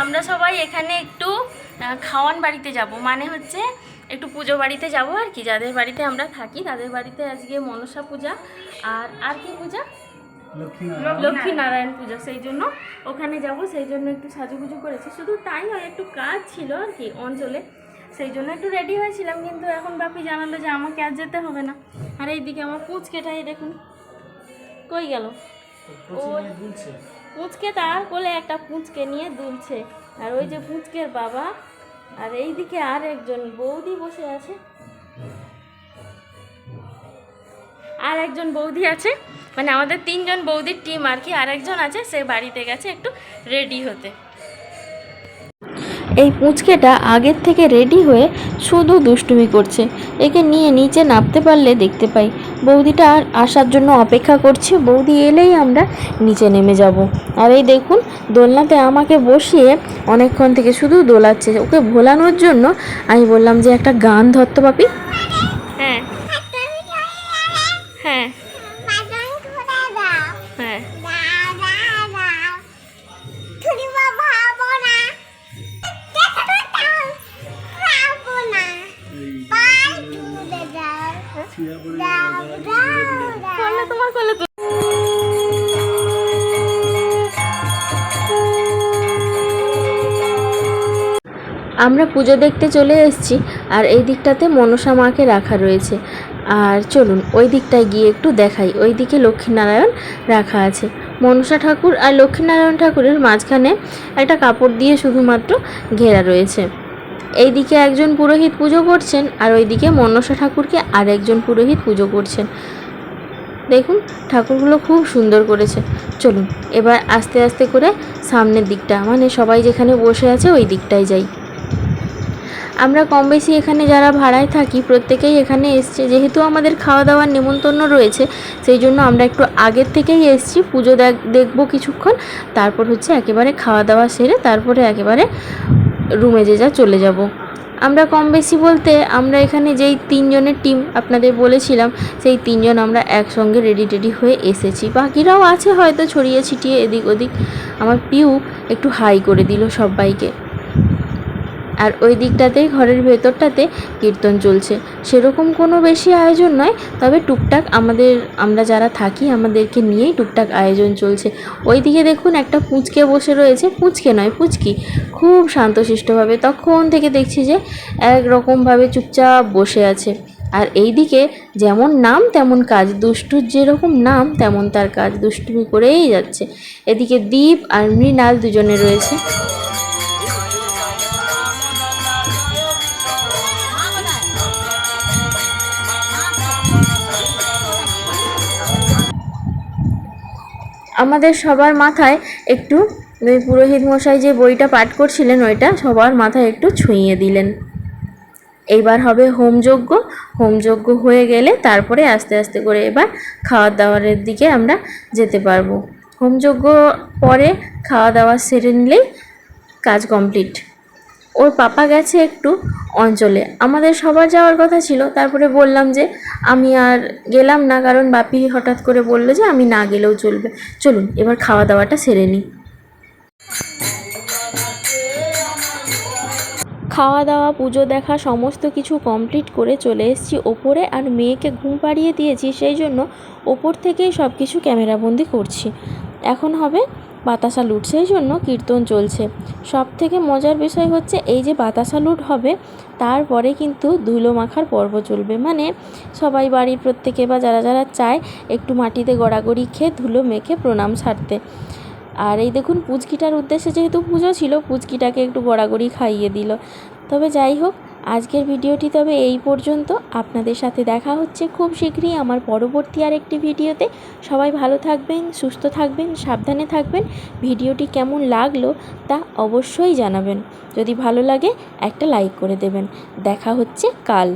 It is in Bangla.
আমরা সবাই এখানে একটু খাওয়ান বাড়িতে যাব। মানে হচ্ছে একটু পুজো বাড়িতে যাব আর কি। যাদের বাড়িতে আমরা থাকি তাদের বাড়িতে আজকে মনসা পূজা আর আর কি পূজা? লক্ষ্মী নারায়ণ পুজো সেই জন্য ওখানে যাব সেই জন্য একটু সাজুগুজু করেছি। শুধু তাই নয় একটু কাজ ছিল আর কি অঞ্চলে। সেই জন্য একটু রেডি হয়েছিলাম কিন্তু এখন বাপি জানালো যে আমাকে আর যেতে হবে না। আর এইদিকে আমার পুচকেটাই দেখুন কই গেল? ওই পুচকে তার কোলে একটা পুঁচকে নিয়ে দুলছে। আর ওই যে পুঁচকের বাবা, আর এই দিকে আর একজন বৌদি বসে আছে। আর একজন বৌদি আছে মানে আমাদের তিনজন বৌদির টিম আর কি, আর একজন আছে, সে বাড়িতে গেছে একটু রেডি হতে। এই পুচকেটা আগের থেকে রেডি হয়ে শুধু দুষ্টুমি করছে। একে নিয়ে নিচে নামতে পারলে দেখতে পাই। বৌদিটা আসার জন্য অপেক্ষা করছে। বৌদি এলেই আমরা নিচে নেমে যাব। আর এই দেখুন, দোলনাতে আমাকে বসিয়ে অনেকক্ষণ থেকে শুধু দোলাচ্ছে। ওকে ভোলানোর জন্য আমি বললাম যে, একটা গান ধরতো পাপি। হ্যাঁ। হ্যাঁ। আমরা পুজো দেখতে চলে এসেছি আর এই দিকটাতে মনসা মাকে রাখা রয়েছে। আর চলুন, ওই দিকটায় গিয়ে একটু দেখাই। ওই দিকে লক্ষ্মীনারায়ণ রাখা আছে। মনসা ঠাকুর আর লক্ষ্মীনারায়ণ ঠাকুরের মাঝখানে একটা কাপড় দিয়ে শুধুমাত্র ঘেরা রয়েছে। এইদিকে একজন পুরোহিত পুজো করছেন আর ওইদিকে মনসা ঠাকুরকে আর একজন পুরোহিত পুজো করছেন। দেখুন, ঠাকুরগুলো খুব সুন্দর করেছে। চলুন, এবার আস্তে আস্তে করে সামনের দিকটা মানে সবাই যেখানে বসে আছে ওই দিকটায় যাই। আমরা কম বেশি এখানে যারা ভাড়ায় থাকি, প্রত্যেকেই এখানে এসছে। যেহেতু আমাদের খাওয়া দাওয়ার নেমন্তন্ন রয়েছে, সেই জন্য আমরা একটু আগের থেকেই এসছি। পুজো দেখ, দেখব কিছুক্ষণ, তারপর হচ্ছে একেবারে খাওয়া দাওয়া সেরে তারপরে একেবারে রুমে যে যা চলে যাব। আমরা কম বেশি বলতে আমরা এখানে যেই তিনজনের টিম আপনাদের বলেছিলাম, সেই তিনজন আমরা একসঙ্গে রেডি টেডি হয়ে এসেছি। বাকিরাও আছে হয়তো ছড়িয়ে ছিটিয়ে এদিক ওদিক। আমার পিউ একটু হাই করে দিল সবাইকে। আর ওই দিকটাতেই ঘরের ভেতরটাতে কীর্তন চলছে। সেরকম কোনো বেশি আয়োজন নয়, তবে টুকটাক আমাদের, আমরা যারা থাকি, আমাদেরকে নিয়েই টুকটাক আয়োজন চলছে। ওই দিকে দেখুন, একটা পুচকে বসে রয়েছে। পুচকে নয়, পুচকি। খুব শান্তশিষ্টভাবে তখন থেকে দেখছি যে, একরকমভাবে চুপচাপ বসে আছে। আর এইদিকে যেমন নাম, তেমন কাজ। দুষ্টুর যেরকম নাম, তেমন তার কাজ। দুষ্টুমি করেই যাচ্ছে। এদিকে দীপ আর মৃণাল দুজনে রয়েছে। আমাদের সবার মাথায় একটু, ওই পুরোহিত মশাই যে বইটা পাঠ করছিলেন ওইটা সবার মাথায় একটু ছুঁইয়ে দিলেন। এইবার হবে হোমযজ্ঞ। হোমযজ্ঞ হয়ে গেলে তারপরে আস্তে আস্তে করে এবার খাওয়া দাওয়ারের দিকে আমরা যেতে পারব। হোমযজ্ঞ পরে খাওয়া দাওয়া সেরে নিলেই কাজ কমপ্লিট। ওর পাপা গেছে একটু অঞ্চলে। আমাদের সবার যাওয়ার কথা ছিল, তারপরে বললাম যে আমি আর গেলাম না, কারণ বাপি হঠাৎ করে বলল যে আমি না গেলেও চলবে। চলুন, এবার খাওয়া দাওয়াটা সেরে নিই। খাওয়া দাওয়া, পুজো দেখা, সমস্ত কিছু কমপ্লিট করে চলে এসেছি ওপরে, আর মেয়েকে ঘুম পাড়িয়ে দিয়েছি, সেই জন্য ওপর থেকেই সব কিছু ক্যামেরাবন্দি করছি। এখন হবে বাতাসা লুট সেই জন্য কীর্তন চলছে। সব থেকে মজার বিষয় হচ্ছে এই যে বাতাসা লুট হবে, তারপরে কিন্তু ধুলো মাখার পর্ব চলবে। মানে সবাই বাড়ির প্রত্যেকে বা যারা যারা চায় একটু মাটিতে গড়াগড়ি খেয়ে ধুলো মেখে প্রণাম ছাড়তে। আর এই দেখুন পুচকিটার উদ্দেশ্যে যেহেতু পুজো ছিল, পুচকিটাকে একটু গড়াগড়ি খাইয়ে দিল। তবে যাই হোক আজকের ভিডিওটি তবে এই পর্যন্ত। আপনাদের সাথে দেখা হচ্ছে খুব শীঘ্রই আমার পরবর্তী আর একটি ভিডিওতে। সবাই ভালো থাকবেন, সুস্থ থাকবেন, সাবধানে থাকবেন। ভিডিওটি কেমন লাগল তা অবশ্যই জানাবেন। যদি ভালো লাগে একটা লাইক করে দেবেন। দেখা হচ্ছে কাল।